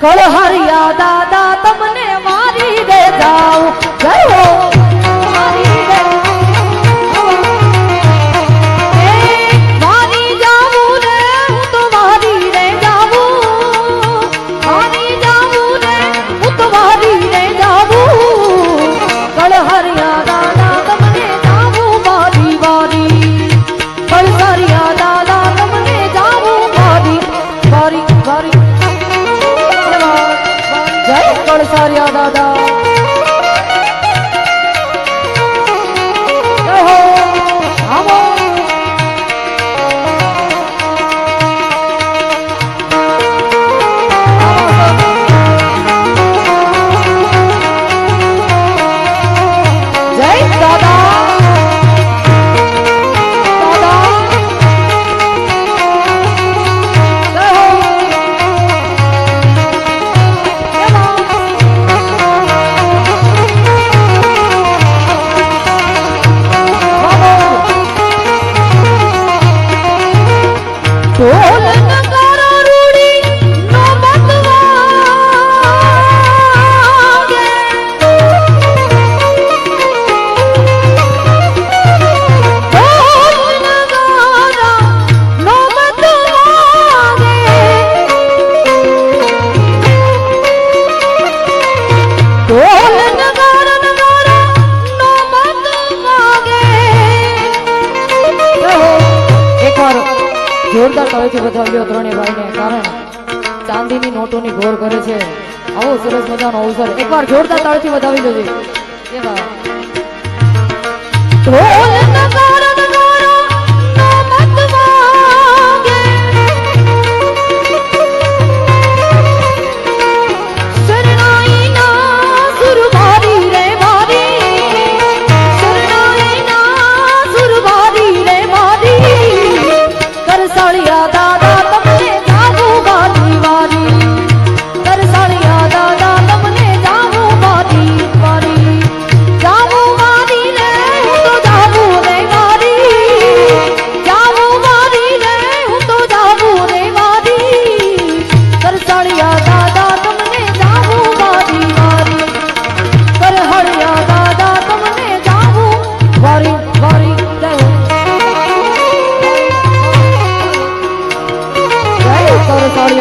કળહરિયા દાદા તમને મારી દે જાઓ જય જય ઢોલ તાળીથી બતાવ્યો ત્રણેય ભાઈને. કારણ ચાંદીની નોટોની ઘોર કરે છે. આવો સરસ મજાનો અવસર. એકવાર જોરદાર તાળીથી બતાવી દેજે ઢોલ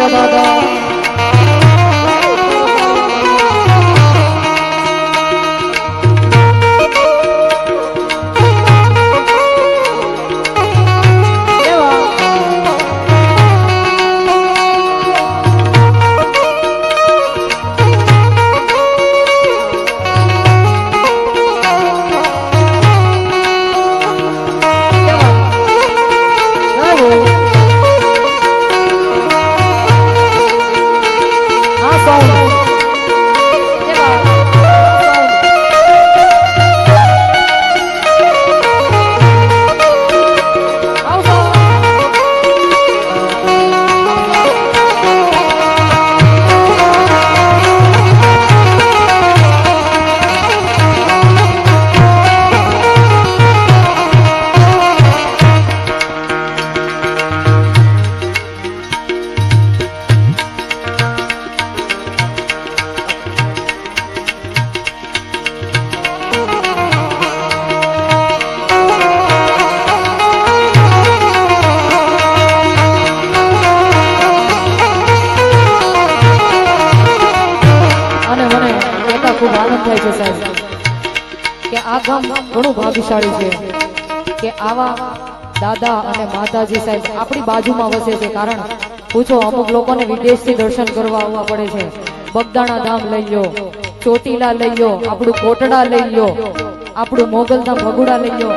da da da થાય છે સાહેબ. કે આ ગામ ઘણું ભાગ્યશાળી છે. કે આવા દાદા અને માતાજી સાહેબ આપણી બાજુમાં વસે છે. કારણ પૂછો, અમુક લોકોને વિદેશથી દર્શન કરવા આવવા પડે છે. બગદાણા ધામ લઈ લો ચોટીલા લઈ લો આપણું કોટડા લઈ લો આપણું મોગલધામ ભગુડા લઈ લો